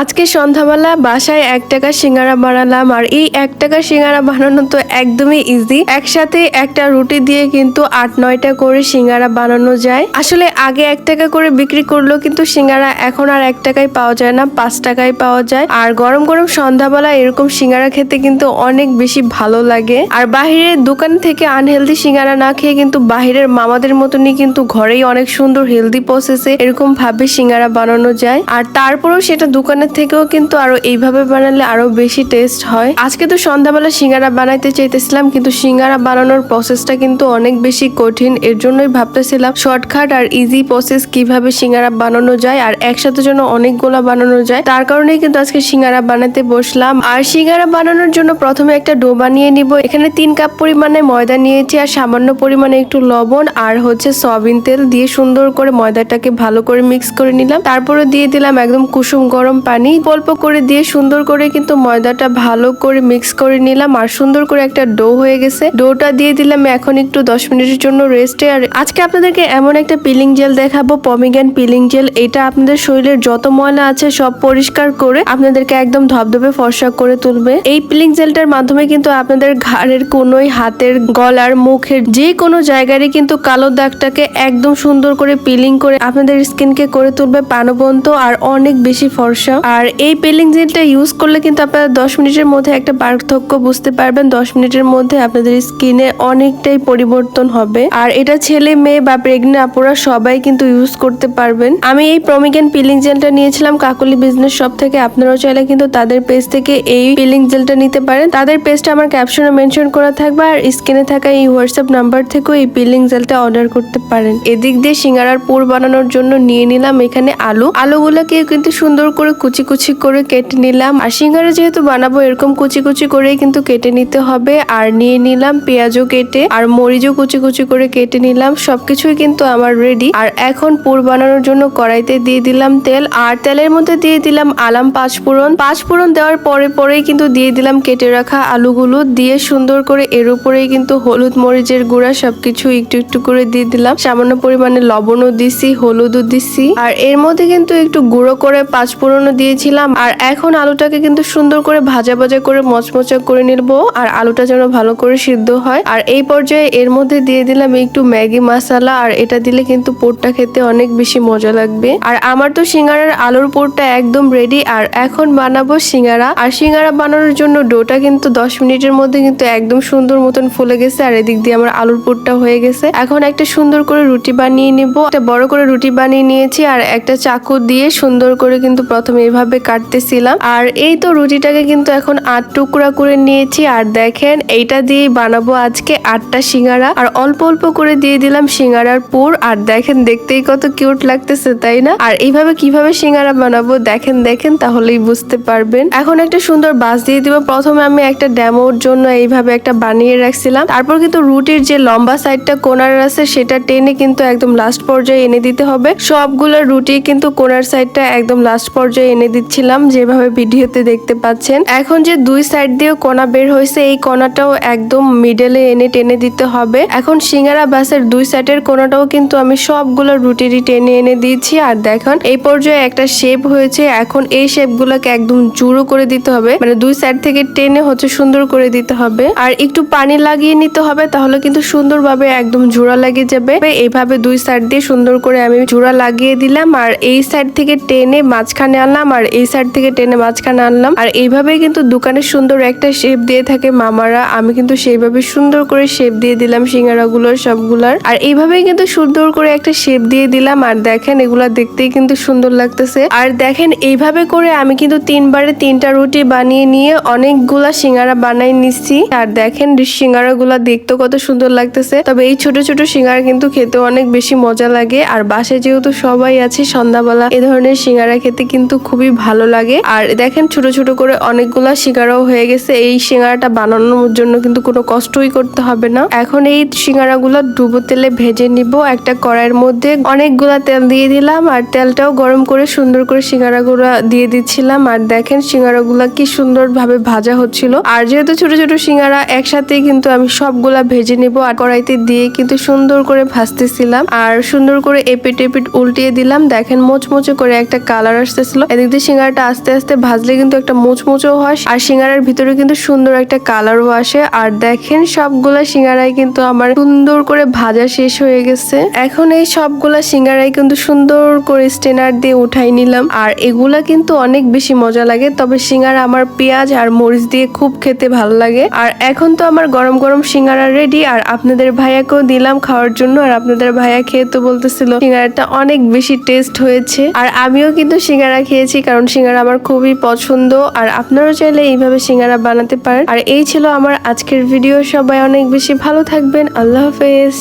আজকে সন্ধ্যাবেলা বাসায় এক টাকা সিঙ্গারা বানালাম আর এই এক টাকা সিঙ্গারা বানানো তো একদমই ইজি একসাথে একটা রুটি দিয়ে কিন্তু আট, নয়টা করে সিঙ্গারা বানানো যায়। আসলে আগে এক টাকা করে বিক্রি করল কিন্তু সিঙ্গারা এখন আর এক টাকায় পাওয়া যায় না, পাঁচ টাকায় পাওয়া যায়। আর গরম গরম সন্ধ্যাবেলা এরকম সিঙ্গারা খেতে কিন্তু অনেক বেশি ভালো লাগে। আর বাহিরের দোকান থেকে আনহেলদি সিঙ্গারা না খেয়ে কিন্তু বাহিরের মামাদের মতনই কিন্তু ঘরেই অনেক সুন্দর হেলদি প্রসেসে এরকম ভাবে সিঙ্গারা বানানো যায়। আর তারপরেও সেটা দোকানের থেকেও কিন্তু আরও এইভাবে বানালে আরও বেশি টেস্ট হয়। আজকে তো সন্ধ্যাবেলা সিঙ্গারা বানাইতে চাইতেছিলাম, কিন্তু সিঙ্গারা বানানোর প্রসেসটা কিন্তু অনেক বেশি কঠিন। এর জন্যই ভাবতেছিলাম শর্টকাট আর ইজি প্রসেস কীভাবে সিঙ্গারা বানানো যায় আর একসাথে যেন অনেকগুলা বানানো যায়। তার কারণেই কিন্তু আজকে সিঙ্গারা বানাতে বসলাম। আর সিঙ্গারা বানানোর জন্য প্রথমে একটা ডো বানিয়ে নিব। এখানে তিন কাপ পরিমাণে ময়দা নিয়েছি আর সামান্য পরিমাণে একটু লবণ আর হচ্ছে সয়াবিন তেল দিয়ে সুন্দর করে ময়দাটাকে ভালো করে মিক্স করে নিলাম। তারপরে দিয়ে দিলাম একদম কুসুম গরম পানি অল্প করে দিয়ে সুন্দর করে কিন্তু ময়দাটা ভালো করে মিক্স করে নিলাম আর সুন্দর করে একটা ডো হয়ে গেছে। ডোটা দিয়ে দিলাম এখন একটু দশ মিনিটের জন্য রেস্টে আর আজকে আপনাদেরকে এমন একটা পিলিং জেল দেখাবো পমিগ্যান পিলিং জেল এটা আপনাদের শরীরের যত ময়লা আছে সব পরিষ্কার করে আপনাদেরকে একদম ধবধবে ফর্সা করে তুলবে। এই পিলিং জেলটার মাধ্যমে কিন্তু আপনাদের ঘাড়ের কোনোই, হাতের গলার, মুখের যে কোনো জায়গারই কিন্তু কালো দাগটাকে একদম সুন্দর করে পিলিং করে আপনাদের স্কিনকে করে তুলবে প্রাণবন্ত আর অনেক বেশি ফর্সা। আর এই পেলিং জেলটা ইউজ করলে কিন্তু আপনারা দশ মিনিটের মধ্যে একটা পার্থক্য বুঝতে পারবেন। দশ মিনিটের মধ্যে আপনাদের স্কিনে অনেকটাই পরিবর্তন হবে। আর এটা ছেলে, মেয়ে বা প্রেগনেন্ট আপুরা সবাই কিন্তু ইউজ করতে পারবেন। আমি এই প্রমিগেন পিলিং জেলটা নিয়েছিলাম কাকলি বিজনেস শপ থেকে। আপনারাও চাইলে কিন্তু তাদের পেজ থেকে এই পিলিং জেলটা নিতে পারেন। তাদের পেজটা আমার ক্যাপশনে মেনশন করা থাকবে আর স্ক্রিনে থাকা এই হোয়াটসঅ্যাপ নাম্বার থেকেও এই পিলিং জেলটা অর্ডার করতে পারেন। এদিক দিয়ে সিঙ্গারার পুর বানানোর জন্য নিয়ে নিলাম এখানে আলু। আলুগুলোকে কিন্তু সুন্দর করে কুচি কুচি করে কেটে নিলাম। আর সিঙ্গারা যেহেতু বানাবো, এরকম কুচি কুচি করেই কিন্তু কেটে নিতে হবে। আর নিয়ে নিলাম পেঁয়াজও কেটে, আর মরিচও কুচি কুচি করে কেটে নিলাম। সবকিছুই কিন্তু আমার রেডি আর এখন পুর বানানোর জন্য কড়াইতে দিয়ে দিলাম তেল। আর তেলের মধ্যে দিয়ে দিলাম আলাম পাঁচফোড়ন। পাঁচফোড়ন দেওয়ার পরে পরেই কিন্তু দিয়ে দিলাম কেটে রাখা আলুগুলো। দিয়ে সুন্দর করে এর উপরেই কিন্তু হলুদ মরিচের গুঁড়া সবকিছু একটু একটু করে দিয়ে দিলাম। সামান্য পরিমাণে লবণও দিছি, হলুদও দিছি। আর এর মধ্যে কিন্তু একটু গুঁড়ো করে পাঁচ পাঁচফোড়নও দিয়েছিলাম। আর এখন আলুটাকে কিন্তু সুন্দর করে ভাজা ভাজা করে মচমচা করে নিব আর আলুটা যেন ভালো করে সিদ্ধ হয়। আর এই পর্যায়ে এর মধ্যে দিয়ে দিলাম একটু ম্যাগি মশলা আর এটা দিলে কিন্তু পোরটা খেতে অনেক বেশি মজা লাগবে। আর আমার তো সিঙ্গারার আলুর পোরটা একদম রেডি আর এখন বানাবো সিঙ্গারা। আর সিঙ্গারা বানানোর জন্য ডোটা কিন্তু দশ মিনিটের মধ্যে কিন্তু একদম সুন্দর মতন ফুলে গেছে আর এদিক দিয়ে আমার আলুর পোরটা হয়ে গেছে। এখন একটা সুন্দর করে রুটি বানিয়ে নিব। একটা বড় করে রুটি বানিয়ে নিয়েছি আর একটা চাকু দিয়ে সুন্দর করে কিন্তু প্রথমে এভাবে কাটতেছিলাম। আর এই তো রুটিটাকে কিন্তু এখন আট টুকরা করে নিয়েছি। আর দেখেন, এইটা দিয়েই বানাবো আজকে আটটা সিঙ্গারা। আর অল্প অল্প করে দিয়ে দিলাম সিঙ্গারার পুর। আর দেখেন, দেখতেই কত কিউট লাগতেছে, তাই না? আর এইভাবে কীভাবে সিঙ্গারা বানাবো, দেখেন দেখেন, তাহলেই বুঝতে পারবেন। এখন একটা সুন্দর বাস দিয়ে দিব। প্রথমে আমি একটা ড্যামোর জন্য এইভাবে একটা বানিয়ে রাখছিলাম। তারপর কিন্তু রুটির যে লম্বা সাইডটা কোনার আছে, সেটা টেনে কিন্তু একদম লাস্ট পর্যায়ে এনে দিতে হবে। সবগুলো রুটি কিন্তু কোনার সাইডটা একদম লাস্ট পর্যায়ে এনে দিচ্ছিলাম, যেভাবে ভিডিওতে দেখতে পাচ্ছেন। এখন যে দুই সাইড দিয়ে কোনা বের হয়েছে, এই কোনাটাও একদম মিডলে এনে টেনে দিতে হবে। এখন সিঙ্গারা বাসের দুই সাইডের কোনাটাও কিন্তু আমি সবগুলো রুটিরই টেনে এনে দিয়েছি। আর দেখুন, এই পর্যায়ে একটা শেপ হয়েছে। এখন এই শেপ গুলোকে একদম জুড়ো করে দিতে হবে। মানে দুই সাইড থেকে টেনে হচ্ছে সুন্দর করে দিতে হবে। আর একটু পানি লাগিয়ে নিতে হবে, তাহলে কিন্তু সুন্দরভাবে একদম জোড়া লাগিয়ে যাবে। এইভাবে দুই সাইড দিয়ে সুন্দর করে আমি জোড়া লাগিয়ে দিলাম। আর এই সাইড থেকে টেনে মাঝখানে আনলাম আর এই সাইড থেকে টেনে মাঝখানে আনলাম। আর এইভাবেই কিন্তু দোকানে সুন্দর একটা শেপ দিয়ে থাকে মামারা। আমি কিন্তু সেইভাবে সুন্দর করে শেপ দিয়ে দিলাম সিঙ্গারা গুলোর সবগুলার। আর এইভাবেই কিন্তু সুন্দর করে একটা শেপ দিয়ে দিলাম। আর দেখেন এগুলা দেখতেই কিন্তু সুন্দর লাগতেছে। আর দেখেন এইভাবে করে আমি কিন্তু তিনবারে তিনটা রুটি বানিয়ে নিয়ে অনেকগুলা সিঙ্গারা বানাই নিচ্ছি। আর দেখেন সিঙ্গারা গুলা দেখতে কত সুন্দর লাগতেছে। তবে এই ছোট ছোট সিঙ্গারা কিন্তু খেতে অনেক বেশি মজা লাগে। আর বাসে যেহেতু সবাই আছে সন্ধ্যাবেলা, এ ধরনের সিঙ্গারা খেতে কিন্তু খুবই ভালো লাগে। আর দেখেন ছোট ছোট করে অনেকগুলা সিঙ্গারাও হয়ে গেছে। এই সিঙ্গারাটা বানানোর জন্য কিন্তু কোনো কষ্টই করতে হবে না। এখন এই সিঙ্গারা ডুবো তেলে ভেজে নিব। একটা কড়াইয়ের মধ্যে অনেকগুলা তেল দিয়ে দিলাম। আর তেলটাও গরম করে সুন্দর করে সিঙ্গারা গুলা দিয়ে দিচ্ছিলাম। আর দেখেন সিঙ্গারা গুলা কি সুন্দর ভাবে ভাজা হচ্ছিল। আর যেহেতু ছোট ছোট সিঙ্গারা একসাথে কিন্তু আমি সবগুলা ভেজে নিব। আর কড়াইতে দিয়ে কিন্তু সুন্দর করে ভাজতেছিলাম। আর সুন্দর করে এপিট এপিট উল্টিয়ে দিলাম। দেখেন মোচমোচে করে একটা কালার আসতেছিল। চারিদিক সিঙ্গারাটা আস্তে আস্তে ভাজলে কিন্তু একটা মুচমুচো হয়, আর সিঙ্গারার ভিতরে কিন্তু সুন্দর একটা কালারও আসে। আর দেখেন সবগুলা সিঙ্গারাই কিন্তু আমার সুন্দর করে ভাজা শেষ হয়ে গেছে। এখন এই সবগুলা সিঙ্গারাই কিন্তু সুন্দর করে স্টেনার দিয়ে উঠাই নিলাম। আর এগুলা কিন্তু অনেক বেশি মজা লাগে, তবে সিঙ্গারা আমার পেঁয়াজ আর মরিচ দিয়ে খুব খেতে ভালো লাগে। আর এখন তো আমার গরম গরম সিঙ্গারা রেডি আর আপনাদের ভাইয়াকেও দিলাম খাওয়ার জন্য, আর আপনাদের ভাইয়া খেয়ে তো বলতেছিল সিঙ্গারাটা অনেক বেশি টেস্ট হয়েছে। আর আমিও কিন্তু সিঙ্গারা খেয়েছি। কারণ সিঙ্গারা আমার খুবই পছন্দ, আর আপনারাও চাইলে এইভাবে সিঙ্গারা বানাতে পারেন। আর এই ছিল আমার আজকের ভিডিও। সবাই অনেক বেশি ভালো থাকবেন। আল্লাহ হাফেজ।